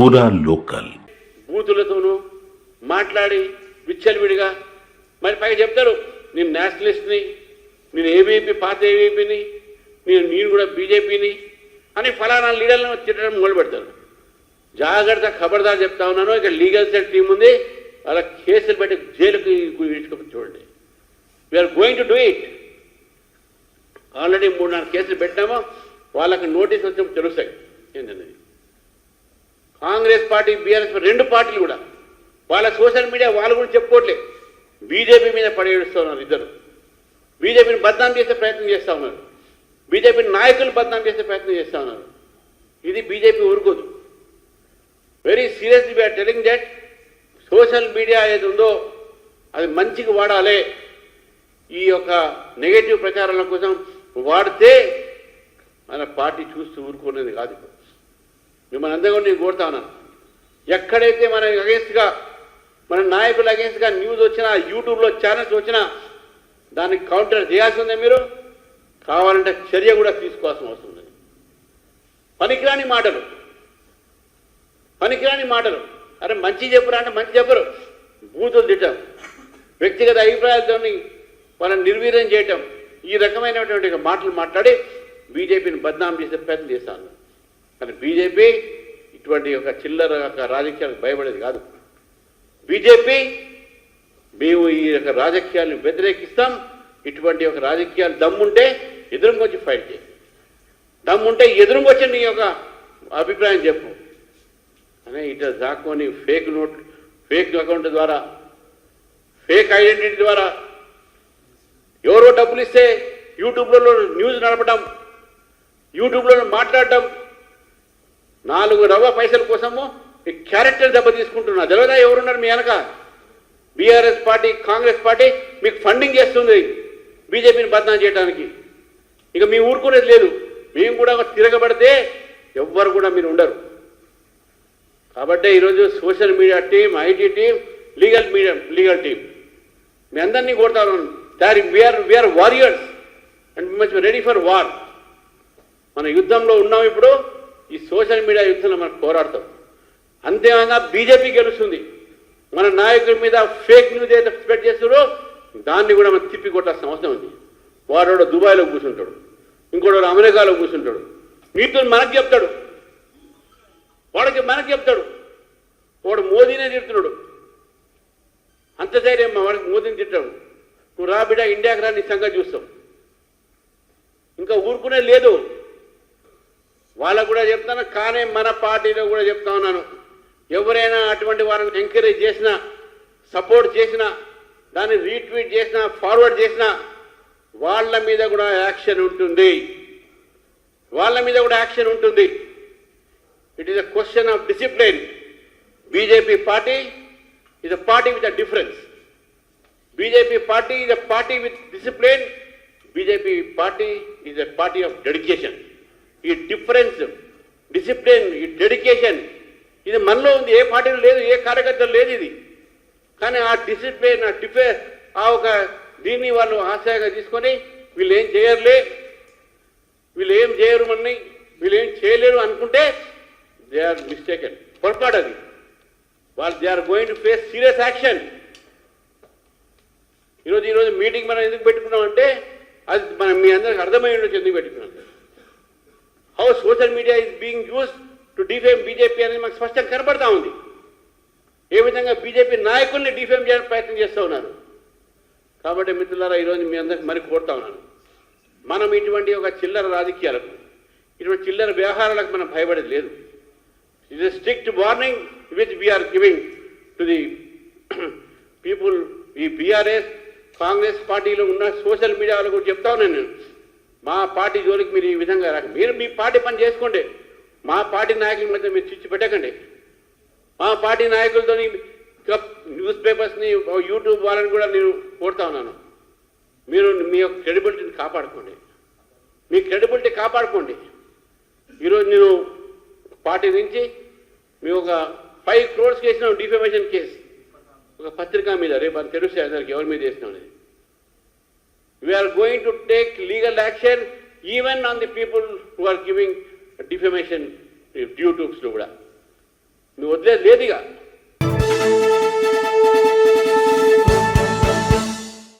పూరా లోకల్. బూతులతోనూ మాట్లాడి విచ్చలవిడిగా మరి పైగా చెప్తారు నేను నేషనలిస్ట్ని నేను ఏబీపీ పాత ఏబీపీని నేను నేను కూడా బీజేపీని అని ఫలానా లీడర్లను తిట్టడం మొదలు పెడతారు. జాగ్రత్త ఖబర్దార్ చెప్తా ఉన్నాను ఇక లీగల్ సెల్ టీం ఉంది అలా కేసులు పెట్టి జైలుకి ఇచ్చుకొని చూడండి. We're going to do it already మూడు నాలుగు కేసులు పెట్టామో వాళ్ళకి నోటీస్ వచ్చి తెలుస్తాయి. ఏంటనేది కాంగ్రెస్ పార్టీ బీఆర్ఎస్ రెండు పార్టీలు కూడా. వాళ్ళ సోషల్ మీడియా వాళ్ళు కూడా చెప్పుకోవట్లే బీజేపీ మీద పడేడుస్తూ ఉన్నారు ఇద్దరు. బీజేపీని బద్నాం చేసే ప్రయత్నం చేస్తూ ఉన్నారు. బీజేపీ నాయకులు బద్నాం చేసే ప్రయత్నం చేస్తూ ఉన్నారు. ఇది బీజేపీ ఊరుకోదు. Very seriously we're telling that social media ఏది ఉందో అది మంచికి వాడాలి. ఈ యొక్క నెగటివ్ ప్రచారాల కోసం వాడితే మన పార్టీ చూస్తూ ఊరుకునేది కాదు మిమ్మల్ని అందరూ కూడా నేను కోరుతా ఉన్నాను. ఎక్కడైతే మన అగేన్స్ట్గా మన నాయకుల అగేన్స్ట్గా న్యూస్ వచ్చినా యూట్యూబ్లో ఛానల్స్ వచ్చినా దానికి కౌంటర్ చేయాల్సిందే మీరు. కావాలంటే చర్య కూడా తీసుకోవాల్సిన అవసరం ఉంది పనికిరాని మాటలు. పనికిరాని మాటలు. అరే మంచి చెప్పురా అంటే మంచి చెప్పరు బూతులు తిట్టం. వ్యక్తిగత అభిప్రాయాలతో వాళ్ళని నిర్వీర్యం చేయటం. ఈ రకమైనటువంటి మాటలు మాట్లాడి బీజేపీని బద్నాం చేసే ప్రయత్నం చేస్తాను కానీ బీజేపీ ఇటువంటి ఒక చిల్లర యొక్క రాజకీయాలకు భయపడేది కాదు. బీజేపీ మేము ఈ యొక్క రాజకీయాలను వ్యతిరేకిస్తాం. ఇటువంటి ఒక రాజకీయాలు దమ్ముంటే ఎదురుకొచ్చి ఫైట్ చేయి. దమ్ముంటే ఎదురుకొచ్చి నీ యొక్క అభిప్రాయం చెప్పు. అనే ఇట దాక్కొని ఫేక్ నోట్ ఫేక్ అకౌంట్ ద్వారా ఫేక్ ఐడెంటిటీ ద్వారా ఎవరో డబ్బులు ఇస్తే యూట్యూబ్లలో న్యూస్ నడపడం యూట్యూబ్లో మాట్లాడటం నాలుగు రవ్వ పైసల కోసము ఈ క్యారెక్టర్ దెబ్బ తీసుకుంటున్నా. తెలియదా ఎవరున్నారు మీ వెనక? బీఆర్ఎస్ పార్టీ కాంగ్రెస్ పార్టీ మీకు ఫండింగ్ చేస్తుంది బీజేపీని బదనాం చేయడానికి. ఇక మీ ఊరుకునేది లేదు. మేము కూడా తిరగబడితే ఎవ్వరు కూడా మీరు ఉండరు. కాబట్టి ఈరోజు social media team IT team legal media legal team మీ అందరినీ కొడతాను దారి we're we're warriors and much ready for war మన యుద్ధంలో ఉన్నాం ఇప్పుడు. ఈ సోషల్ మీడియా యుద్ధంలో మనం పోరాడతాం. అంతేకాగా బీజేపీ గెలుస్తుంది. మన నాయకుల మీద ఫేక్ న్యూస్ ఏదైతే స్ప్రెడ్ చేస్తారో దాన్ని కూడా మనం తిప్పి కొట్టాల్సిన అవసరం ఉంది. వాడు దుబాయ్లో కూర్చుంటాడు. ఇంకోటి అమెరికాలో కూర్చుంటాడు. నీతో మనకు చెప్తాడు. వాడికి మనకు చెప్తాడు. వాడు మోదీనే తిడుతున్నాడు. అంత ధైర్యం వాడికి మోదీని తిట్టాడు. నువ్వు రా బిడ్డ ఇండియాకి రా నీ సంగతి చూస్తాం. ఇంకా ఊరుకునే లేదు. వాళ్ళకు కూడా చెప్తాను కానీ మన పార్టీలో కూడా చెప్తా ఉన్నాను. ఎవరైనా అటువంటి వారిని ఎంకరేజ్ చేసినా సపోర్ట్ చేసినా దాన్ని రీట్వీట్ చేసినా ఫార్వర్డ్ చేసినా వాళ్ళ మీద కూడా యాక్షన్ ఉంటుంది. వాళ్ళ మీద కూడా యాక్షన్ ఉంటుంది. It is a question of discipline BJP party is a party with a difference BJP party is a party with discipline BJP party is a party of dedication ఈ డిఫరెన్స్ డిసిప్లిన్ ఈ dedication ఇది మనలో ఉంది ఏ పార్టీలో లేదు ఏ కార్యకర్తలు లేదు ఇది. కానీ ఆ డిసిప్లిన్ ఆ డిఫె ఆ ఒక దీన్ని వాళ్ళు ఆశగా తీసుకొని వీళ్ళు ఏం చేయరులే వీళ్ళు ఏం చేయరు మనని వీళ్ళు ఏం చేయలేరు అనుకుంటే దే ఆర్ మిస్టేకెన్ పొరపాటు అది. వాళ్ళు they are going to face serious action ఈరోజు ఈరోజు మీటింగ్ మనం ఎందుకు పెట్టుకున్నామంటే అది మనం మీ అందరికి అర్థమై ఉండొచ్చు ఎందుకు పెట్టుకున్నాం. How social media is being use to defame BJP అనేది మనకు స్పష్టంగా కనబడతా ఉంది. ఏ విధంగా బీజేపీ నాయకుల్ని డిఫేమ్ చేయడానికి ప్రయత్నం చేస్తూ ఉన్నారు. కాబట్టి మిత్రులారా ఈరోజు మీ అందరికి మరి కోరుతా ఉన్నాను. మనం ఇటువంటి ఒక చిల్లర రాజకీయాలకు ఇటువంటి చిల్లర వ్యవహారాలకు మనం భయపడేది లేదు. It is strict warning which we're giving to the people ఈ బీఆర్ఎస్ కాంగ్రెస్ పార్టీలో ఉన్న సోషల్ మీడియాలో కూడా చెప్తా ఉన్నాను నేను. మా పార్టీ జోలికి మీరు ఈ విధంగా రాక మీరు మీ పార్టీ పని చేసుకోండి. మా పార్టీ నాయకుల మధ్య మీరు చిచ్చు పెట్టకండి. మా పార్టీ నాయకులతో న్యూస్ పేపర్స్ని యూట్యూబ్ వాళ్ళని కూడా నేను కోరుతా ఉన్నాను. మీరు మీ యొక్క క్రెడిబిలిటీని కాపాడుకోండి. మీ క్రెడిబిలిటీ కాపాడుకోండి. ఈరోజు నేను పార్టీ నుంచి మీ ఒక ఫైవ్ క్రోర్స్ కేసిన డిఫెమేషన్ కేసు ఒక పత్రిక మీద రేపు అది తెలుస్తాయి అందరికి ఎవరి మీద చేసినాం అనేది. we are going to take legal action even on the people who are giving defamation యూట్యూబ్స్లో కూడా నువ్వు వదిలేదు లేదు ఇక